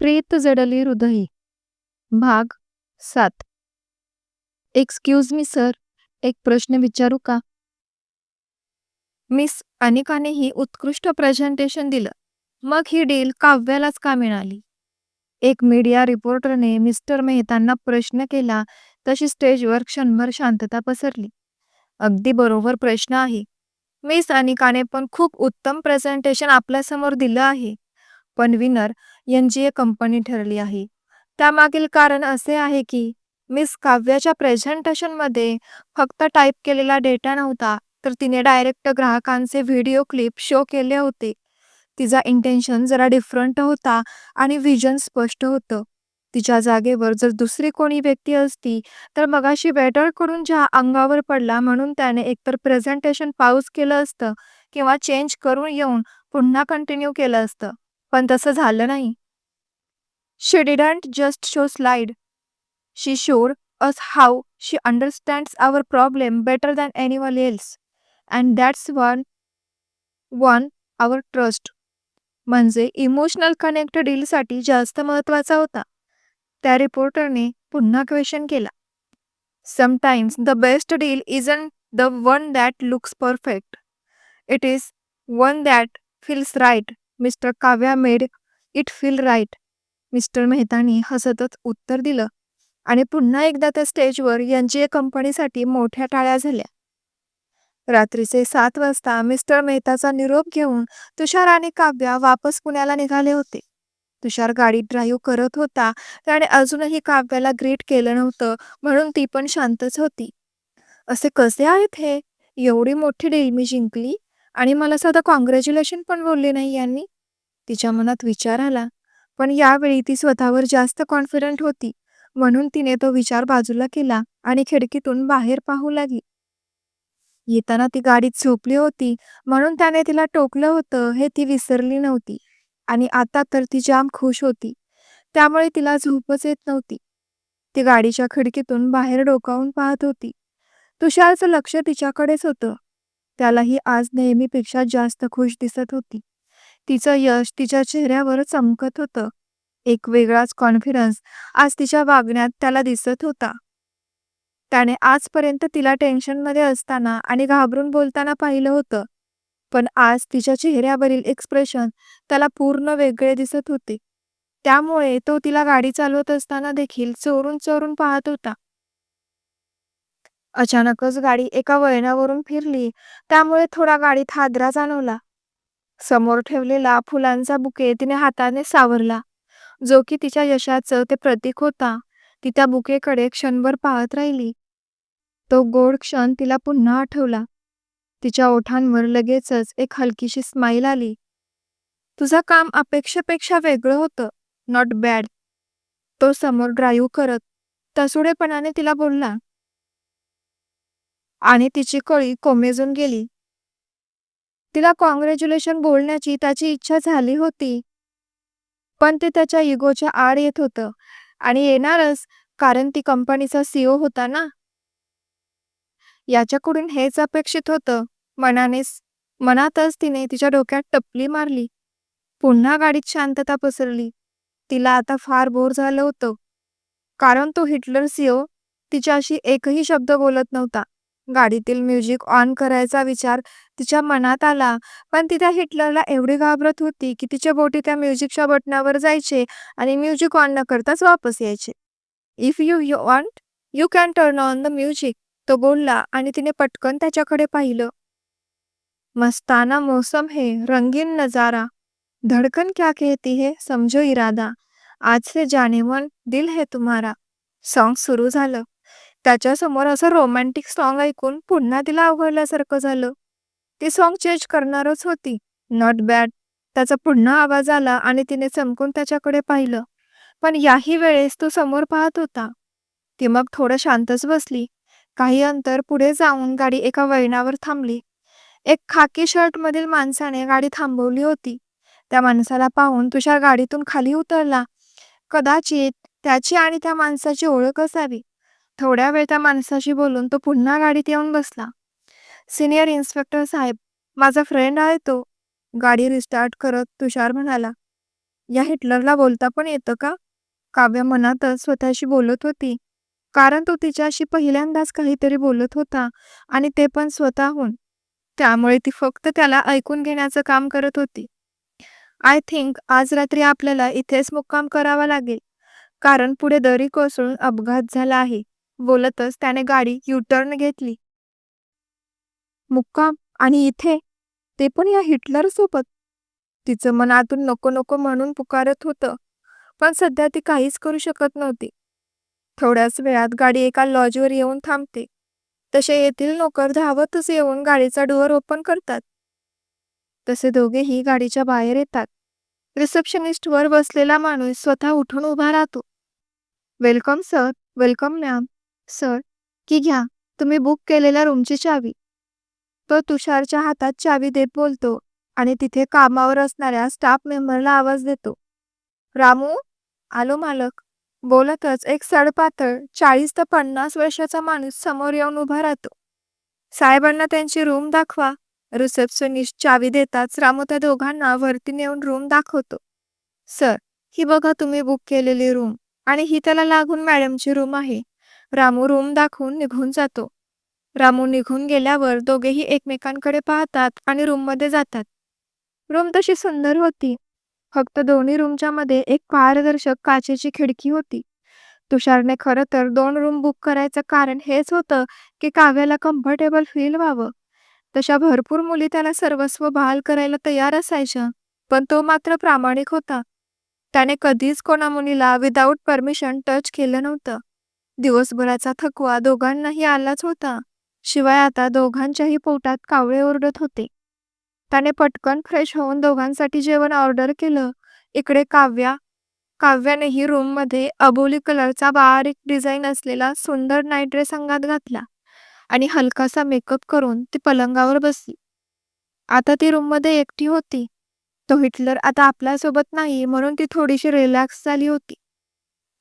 प्रेत जडले हृदयी. भाग सात. एक्सक्यूज मी सर एक प्रश्न विचारू का? मिस अनिकानेही उत्कृष्ट प्रेझेंटेशन दिलं. मग ही डील काव्यालाच का मिळाली? एक मीडिया रिपोर्टरने मिस्टर मेहतांना प्रश्न केला तशी स्टेजवर क्षणभर शांतता पसरली. अगदी बरोबर प्रश्न आहे. मिस अनिकाने पण खूप उत्तम प्रेझेंटेशन आपल्यासमोर दिलं आहे. पण विनर एनजीए कंपनी ठरली आहे. त्यामागील कारण असे आहे की मिस काव्याच्या प्रेझेंटेशनमध्ये फक्त टाईप केलेला डेटा नव्हता तर तिने डायरेक्ट ग्राहकांचे व्हिडिओ क्लिप शो केले होते. तिचा इंटेन्शन जरा डिफरंट होता आणि व्हिजन स्पष्ट होतं. तिच्या जागेवर जर दुसरी कोणी व्यक्ती असती तर मगाशी वेटरकडून ज्या अंगावर पडला म्हणून त्याने एकतर प्रेझेंटेशन पाऊस केलं असतं किंवा चेंज करून येऊन पुन्हा कंटिन्यू केलं असतं. पण तसं झालं नाही. She didn't just show slide she showed us how she understands our problem better than anyone else and that's won won our trust म्हणजे इमोशनल कनेक्ट डीलसाठी जास्त महत्त्वाचा होता. त्या रिपोर्टरने पुन्हा क्वेश्चन केला. Sometimes the best deal isn't the one that looks perfect it is one that feels right mister Kavya made it feel right. Mister Mehtani हसतच उत्तर दिलं आणि पुन्हा एकदा त्या स्टेजवर एनजीए कंपनीसाठी मोठ्या टाळ्या झाल्या. रात्रीचे सात वाजता मिस्टर मेहताचा निरोप घेऊन तुषार आणि काव्या वापस पुण्याला निघाले होते. तुषार गाडी ड्राईव्ह करत होता त्याने अजूनही काव्याला ग्रीट केलं नव्हतं म्हणून ती पण शांतच होती. असे कसे आहेत हे? एवढी मोठी डील मी जिंकली? आणि मला साधं कॉंग्रॅच्युलेशन पण बोलले नाही यांनी. तिच्या मनात विचार आला पण यावेळी ती स्वतःवर जास्त कॉन्फिडंट होती. म्हणून तिने तो विचार बाजूला केला आणि खिडकीतून बाहेर पाहू लागली. येताना ती गाडीत झोपली होती म्हणून त्याने तिला टोकलं होतं हे ती विसरली नव्हती. आणि आता तर ती जाम खुश होती. त्यामुळे तिला झोपच येत नव्हती. ती गाडीच्या खिडकीतून बाहेर डोकावून पाहत होती. तुषारचं लक्ष तिच्याकडेच होतं. त्यालाही आज नेहमीपेक्षा जास्त खुश दिसत होती. तिचं यश तिच्या चेहऱ्यावर चमकत होतं. एक वेगळाच कॉन्फिडन्स आज तिच्या वागण्यात त्याला दिसत होता. त्याने आजपर्यंत तिला टेन्शनमध्ये असताना आणि घाबरून बोलताना पाहिलं होतं. पण आज तिच्या चेहऱ्यावरील एक्सप्रेशन त्याला पूर्ण वेगळे दिसत होते. त्यामुळे तो तिला गाडी चालवत असताना देखील चोरून चोरून पाहत होता. अचानकच गाडी एका वळणावरून फिरली. त्यामुळे थोडा गाडीत हादरा जाणवला. समोर ठेवलेला फुलांचा बुके तिने हाताने सावरला. जो की तिच्या यशाचं ते प्रतीक होता. ती त्या बुकेकडे क्षणभर पाहत राहिली. तो गोड क्षण तिला पुन्हा आठवला. तिच्या ओठांवर लगेचच एक हलकीशी स्माईल आली. तुझं काम अपेक्षेपेक्षा वेगळं होतं नॉट बॅड तो समोर ड्राईव्ह करत तसुडेपणाने तिला बोलला. आणि तिची कळी कोमेजून गेली. तिला कॉंग्रॅच्युलेशन बोलण्याची त्याची इच्छा झाली होती. पण ते त्याच्या इगोच्या आड येत होतं. आणि येणारच कारण ती कंपनीचा सीओ होता ना? याच्याकडून हेच अपेक्षित होतं. मनानेच मनातच तिने तिच्या डोक्यात टपली मारली. पुन्हा गाडीत शांतता पसरली. तिला आता फार बोर झालं होतं. कारण तो हिटलर सीओ तिच्याशी एकही शब्द बोलत नव्हता. गाडीतील म्युझिक ऑन करायचा विचार तिच्या मनात आला. पण ती हिटलरला एवढी घाबरत होती की तिच्या बोटी त्या म्युझिकच्या बटनावर जायचे आणि म्युझिक ऑन न करताच वापस यायचे. If you you want you can turn on the music तो बोलला आणि तिने पटकन त्याच्याकडे पाहिलं. मस्ताना मौसम है रंगीन नजारा. धड़कन क्या कहती है समझो इरादा. आज से दिल है तुम्हारा. सॉन्ग सुरू झालं. त्याच्यासमोर असं रोमॅन्टिक सॉन्ग ऐकून पुन्हा तिला अवघडल्यासारखं झालं. ती सॉन्ग चेंज करणारच होती. नॉट बॅड त्याचा पुन्हा आवाज आला आणि तिने चमकून त्याच्याकडे पाहिलं. पण याही वेळेस तो समोर पाहत होता. ती मग थोडं शांतच बसली. काही अंतर पुढे जाऊन गाडी एका वळणावर थांबली. एक खाकी शर्ट मधील माणसाने गाडी थांबवली होती. त्या माणसाला पाहून तुषार गाडीतून खाली उतरला. कदाचित त्याची आणि त्या माणसाची ओळख असावी. थोड्या वेळ त्या माणसाशी बोलून तो पुन्हा गाडीत येऊन बसला. सिनियर इन्स्पेक्टर साहेब माझा फ्रेंड आहे तो. गाडी रिस्टार्ट करत तुषार म्हणाला या हिटलरला बोलता पण येतं का? काव्य मनातच स्वतःशी बोलत होती कारण तो तिच्याशी पहिल्यांदाच काहीतरी बोलत होता आणि ते पण स्वतःहून. त्यामुळे ती फक्त त्याला ऐकून घेण्याचं काम करत होती. आय थिंक आज रात्री आपल्याला इथेच मुक्काम करावा लागेल कारण पुढे दरी कोसळून अपघात झाला आहे. बोलतच त्याने गाडी युटर्न घेतली. मुक्काम आणि इथे ते पण या हिटलर सोबत. तिचं मनातून नको नको म्हणून पुकारत होतं पण सध्या ती काहीच करू शकत नव्हती. थोड्याच वेळात गाडी एका लॉजवर येऊन थांबते. तसे येथील नोकर धावतच येऊन गाडीचा डोअर ओपन करतात. तसे दोघेही गाडीच्या बाहेर येतात. रिसेप्शनिस्टवर बसलेला माणूस स्वतः उठून उभा राहतो. Welcome sir. Welcome ma'am. Sir की घ्या तुम्ही बुक केलेल्या रूमची चावी. तो तुषारच्या हातात चावी देत बोलतो आणि तिथे कामावर असणाऱ्या स्टाफ मेंबरला आवाज देतो. रामू? आलो मालक. बोलतच एक सडपातळ चाळीस ते पन्नास वर्षाचा माणूस समोर येऊन उभा राहतो. साहेबांना त्यांची रूम दाखवा. रिसेप्शनिस्ट चावी देताच रामू त्या दोघांना वरती नेऊन रूम दाखवतो. सर ही बघा तुम्ही बुक केलेली रूम आणि ही त्याला लागून मॅडमची रूम आहे. रामू रूम दाखवून निघून जातो. रामू निघून गेल्यावर दोघेही एकमेकांकडे पाहतात आणि रूममध्ये जातात. रूम तशी सुंदर होती. फक्त दोन्ही रूमच्या मध्ये एक पारदर्शक काचेची खिडकी होती. तुषारने खरं तर दोन रूम बुक करायचं कारण हेच होतं की काव्याला कम्फर्टेबल फील व्हावं. तशा भरपूर मुली त्याला सर्वस्व बहाल करायला तयार असायच्या पण तो मात्र प्रामाणिक होता. त्याने कधीच कोणा मुलीला विदाऊट परमिशन टच केलं नव्हतं. दिवसभराचा थकवा दोघांनाही आलाच होता. शिवाय आता दोघांच्याही पोटात कावळे ओरडत होते. त्याने पटकन फ्रेश होऊन दोघांसाठी जेवण ऑर्डर केलं. इकडे काव्या काव्यानेही रूममध्ये अबोली कलरचा बारीक डिझाईन असलेला सुंदर नाईट ड्रेस अंगात घातला आणि हलकासा मेकअप करून ती पलंगावर बसली. आता ती रूममध्ये एकटी होती. तो हिटलर आता आपल्यासोबत नाही म्हणून ती थोडीशी रिलॅक्स झाली होती.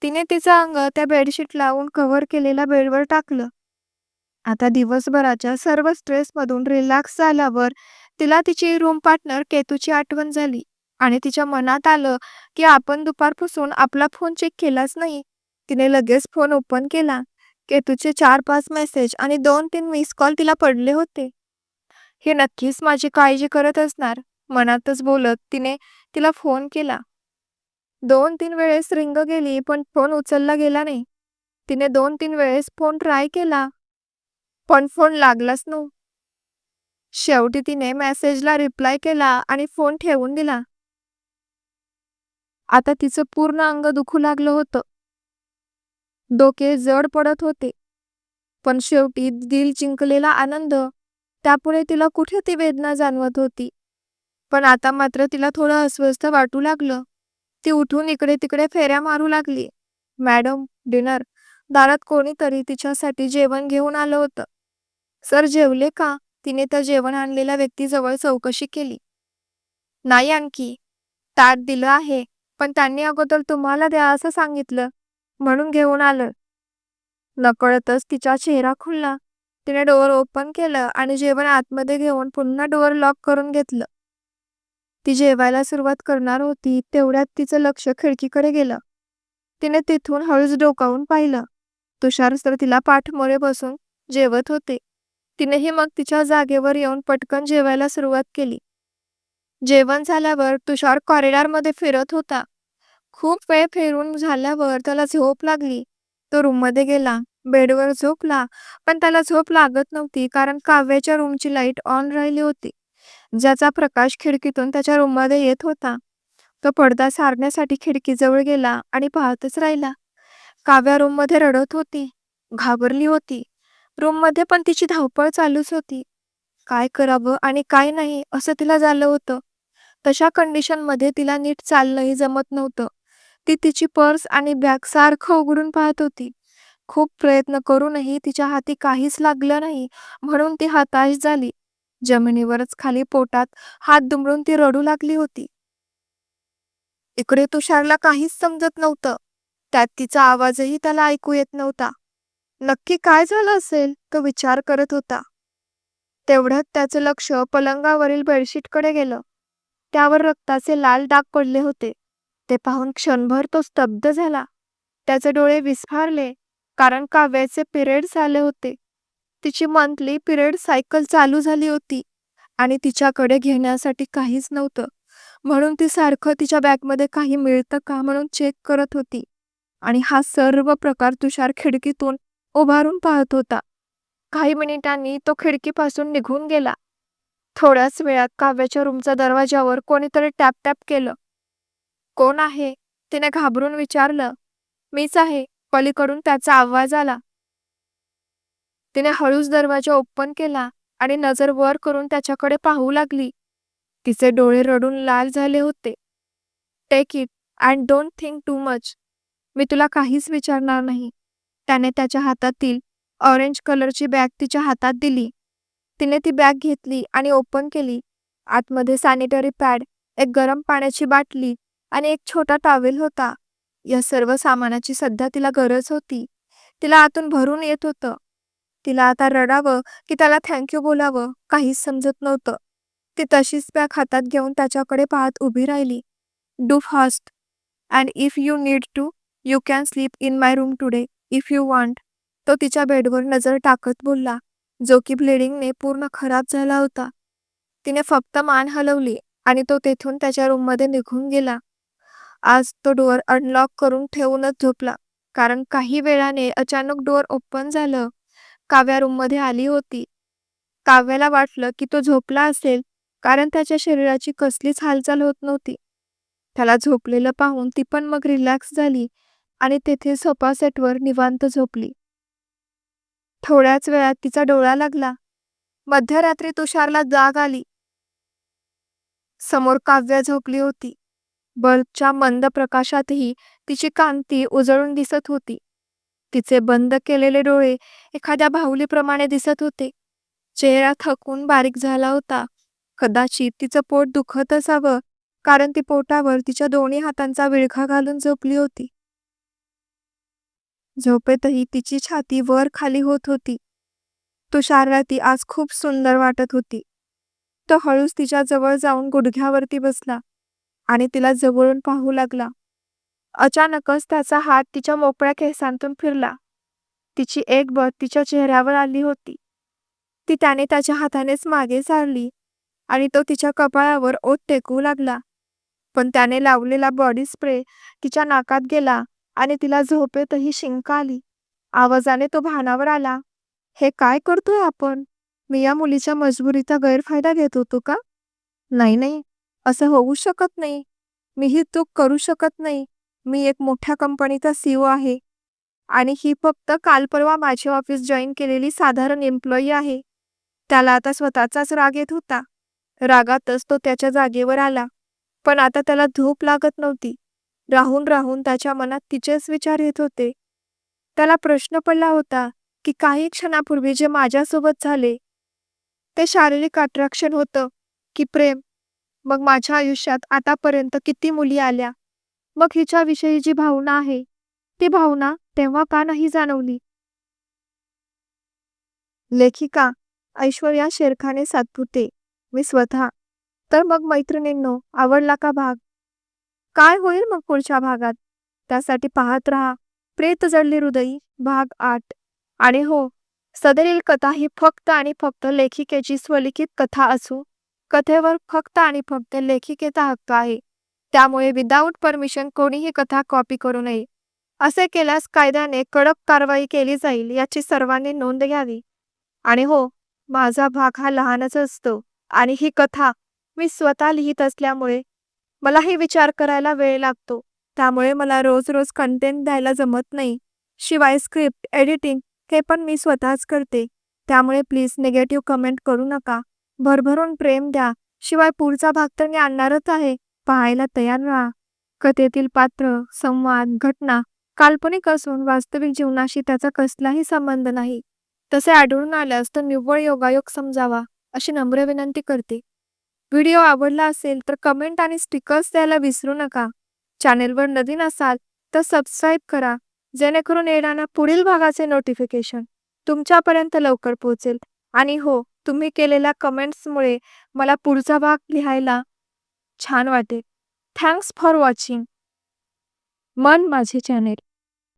तिने तिचं अंग त्या बेडशीट लावून कव्हर केलेल्या बेडवर टाकलं. आता दिवसभराच्या सर्व स्ट्रेसमधून रिलॅक्स झाल्यावर तिला तिची रूम पार्टनर केतूची आठवण झाली आणि तिच्या मनात आलं की आपण दुपारपासून आपला फोन चेक केलाच नाही. तिने लगेच फोन ओपन केला. केतूचे चार पाच मेसेज आणि दोन तीन मिस कॉल तिला पडले होते. हे नक्कीच माझी काळजी करत असणार. मनातच बोलत तिने तिला फोन केला. दोन तीन वेळेस रिंग गेली पण फोन उचलला गेला नाही. तिने दोन तीन वेळेस फोन ट्राय केला पण फोन लागलाच नव्हता शेवटी तिने मेसेजला रिप्लाय केला आणि फोन ठेवून दिला. आता तिचं पूर्ण अंग दुखू लागलं होतं. डोके जड पडत होते पण शेवटी दिल जिंकलेला आनंद त्यापुढे तिला कुठे ती वेदना जाणवत होती? पण आता मात्र तिला थोडं अस्वस्थ वाटू लागलं. ती उठून इकडे तिकडे फेऱ्या मारू लागली. Madam dinner. दारात कोणीतरी तिच्यासाठी जेवण घेऊन आलं होतं. सर जेवले का? तिने त्या जेवण आणलेल्या व्यक्तीजवळ चौकशी केली. नाही आणखी ताट दिलं आहे पण त्यांनी अगोदर तुम्हाला द्या असं सांगितलं. म्हणून घेऊन आलं. नकळतच तिचा चेहरा खुलला. तिने डोअर ओपन केलं आणि जेवण आतमध्ये घेऊन पुन्हा डोअर लॉक करून घेतलं. ती जेवायला सुरुवात करणार होती तेवढ्यात तिचं लक्ष खिडकीकडे गेलं. तिने तिथून हळूच डोकावून पाहिलं. तुषार सर तिला पाठमोरे बसून जेवत होते. तिनेही मग तिच्या जागेवर येऊन पटकन जेवायला सुरुवात केली. जेवण झाल्यावर तुषार कॉरिडॉरमध्ये फिरत होता. खूप वेळ फिरून झाल्यावर त्याला झोप लागली. तो रूममध्ये गेला. बेडवर झोपला. पण त्याला झोप लागत नव्हती कारण काव्याच्या रूमची लाइट ऑन राहिली होती. ज्याचा प्रकाश खिडकीतून त्याच्या रूममध्ये येत होता. तो पडदा सारण्यासाठी खिडकीजवळ गेला आणि पाहतच राहिला. काव्या रूममध्ये रडत होती घाबरली होती. रूममध्ये पण तिची धावपळ चालूच होती. काय करावं आणि काय नाही असं तिला झालं होतं. तशा कंडिशनमध्ये तिला नीट चालणंही जमत नव्हतं. ती तिची पर्स आणि बॅग सारखं उघडून पाहत होती. खूप प्रयत्न करूनही तिच्या हाती काहीच लागलं नाही म्हणून ती हताश झाली. जमिनीवरच खाली पोटात हात दुमडून ती रडू लागली होती. इकडे तुषारला काहीच समजत नव्हतं. त्यात तिचा आवाजही त्याला ऐकू येत नव्हता. नक्की काय झालं असेल? तो विचार करत होता. तेवढ्यात त्याचं लक्ष पलंगावरील बेडशीटकडे गेलं. त्यावर रक्ताचे लाल डाग पडले होते. ते पाहून क्षणभर तो स्तब्ध झाला. त्याचे डोळे विस्फारले कारण काव्याचे पिरेड झाले होते. तिची मंथली पिरियड सायकल चालू झाली होती आणि तिच्याकडे घेण्यासाठी काहीच नव्हतं. म्हणून ती सारखं तिच्या बॅगमध्ये काही मिळतं का म्हणून चेक करत होती आणि हा सर्व प्रकार तुषार खिडकीतून उभारून पाहत होता. काही मिनिटांनी तो खिडकीपासून निघून गेला. थोड्याच वेळात काव्याच्या रूमच्या दरवाजावर कोणीतरी टॅप टॅप केलं. कोण आहे? तिने घाबरून विचारलं. मीच आहे. पलीकडून त्याचा आवाज आला. तिने हळूच दरवाजा ओपन केला आणि नजर वर करून त्याच्याकडे पाहू लागली. तिचे डोळे रडून लाल झाले होते. Take it and don't think too much मी तुला काहीच विचारणार नाही. त्याने त्याच्या हातातील ऑरेंज कलरची बॅग तिच्या हातात दिली. तिने ती बॅग घेतली आणि ओपन केली. आतमध्ये सॅनिटरी पॅड एक गरम पाण्याची बाटली आणि एक छोटा टॉवेल होता. या सर्व सामानाची सध्या तिला गरज होती. तिला आतून भरून येत होतं. तिला आता रडावं की त्याला थँक्यू बोलावं काहीच समजत नव्हतं. ती तशीच बॅग हातात घेऊन त्याच्याकडे पाहत उभी राहिली. Do fast and if you need to you can sleep in my room today if you want तो तिच्या बेडवर नजर टाकत बोलला जो की ब्लिडिंगने पूर्ण खराब झाला होता. तिने फक्त मान हलवली आणि तो तेथून त्याच्या रूममध्ये निघून गेला. आज तो डोअर अनलॉक करून ठेवूनच झोपला कारण काही वेळाने अचानक डोअर ओपन झालं. काव्या रूममध्ये आली होती. काव्याला वाटलं की तो झोपला असेल कारण त्याच्या शरीराची कसलीच हालचाल होत नव्हती. त्याला झोपलेलं पाहून ती पण मग रिलॅक्स झाली आणि तेथे सोफा सेटवर निवांत झोपली. थोड्याच वेळात तिचा डोळा लागला. मध्यरात्री तुषारला जाग आली. समोर काव्या झोपली होती. बल्बच्या मंद प्रकाशातही तिची कांती उजळून दिसत होती. तिचे बंद केलेले डोळे एखाद्या बाहुलीप्रमाणे दिसत होते. चेहरा थकून बारीक झाला होता. कदाचित तिचं पोट दुखत असावं कारण ती पोटावर तिच्या दोन्ही हातांचा विळखा घालून झोपली होती. झोपेतही तिची छाती वर खाली होत होती. तुषारला ती आज खूप सुंदर वाटत होती. तो हळूच तिच्या जवळ जाऊन गुडघ्यावरती बसला आणि तिला जवळून पाहू लागला. अचानकच त्याचा हात तिच्या मोकळ्या केसांतून फिरला. तिची एक बट तिच्या चेहऱ्यावर आली होती. ती त्याने त्याच्या हातानेच मागे सारली आणि तो तिच्या कपाळावर ओठ टेकवू लागला. पण त्याने लावलेला बॉडी स्प्रे तिच्या नाकात गेला आणि तिला झोपेतही शिंक आली. आवाजाने तो भानावर आला. हे काय करतोय आपण? मी या मुलीच्या मजबुरीचा गैरफायदा घेत होतो का? नाही नाही. असं होऊ शकत नाही. मी ही चूक करू शकत नाही. मी एक मोठ्या कंपनीचा सीओ आहे. आणि ही फक्त काल परवा माझे ऑफिस जॉईन केलेली साधारण एम्प्लॉई आहे. त्याला आता स्वतःचाच राग येत होता. रागातच तो त्याच्या जागेवर आला. पण आता त्याला झोप लागत नव्हती. राहून राहून त्याच्या मनात तिचेच विचार येत होते. त्याला प्रश्न पडला होता की काही क्षणापूर्वी जे माझ्यासोबत झाले ते शारीरिक अट्रॅक्शन होतं की प्रेम. मग माझ्या आयुष्यात आतापर्यंत किती मुली आल्या? मग हिच्याविषयी जी भावना आहे ती भावना तेव्हा का नाही जाणवली? लेखिका ऐश्वर्या शेरखाने सातपुते मी स्वतः. तर मग मैत्रिणींनो आवडला का भाग? काय होईल मग पुढच्या भागात? त्यासाठी पाहत राहा. प्रेत जडले हृदयी भाग आठ. आणि हो सदरील कथा ही फक्त आणि फक्त लेखिकेची स्वलिखित कथा असून कथेवर फक्त आणि फक्त लेखिकेचा हक्क आहे. त्यामुळे विदाऊट परमिशन कोणीही कथा कॉपी करू नये. असे केल्यास कायद्याने कडक कारवाई केली जाईल याची सर्वांनी नोंद घ्यावी. आणि हो माझा भाग हा लहानच असतो आणि ही कथा मी स्वतः लिहित असल्यामुळे मलाही विचार करायला वेळ लागतो. त्यामुळे मला रोज रोज कंटेंट द्यायला जमत नाही. शिवाय स्क्रिप्ट एडिटिंग हे पण मी स्वतःच करते. त्यामुळे प्लीज निगेटिव्ह कमेंट करू नका. भरभरून प्रेम द्या. शिवाय पुढचा भाग तर मी आणणारच आहे. पाहायला तयार राहा. कथेतील पात्र संवाद घटना काल्पनिक असून वास्तविक जीवनाशी त्याचा कसलाही संबंध नाही. तसे आढळून आल्यास तर निव्वळ योगायोग समजावा अशी नम्र विनंती करते. व्हिडिओ आवडला असेल तर कमेंट आणि स्टिकर्स द्यायला विसरू नका. चॅनेलवर नवीन असाल तर सबस्क्राईब करा जेणेकरून येणाऱ्या पुढील भागाचे नोटिफिकेशन तुमच्यापर्यंत लवकर पोहोचेल. आणि हो तुम्ही केलेल्या कमेंट्समुळे मला पुढचा भाग लिहायला छान वाटेल. थँक्स फॉर वॉचिंग मन माझे चॅनेल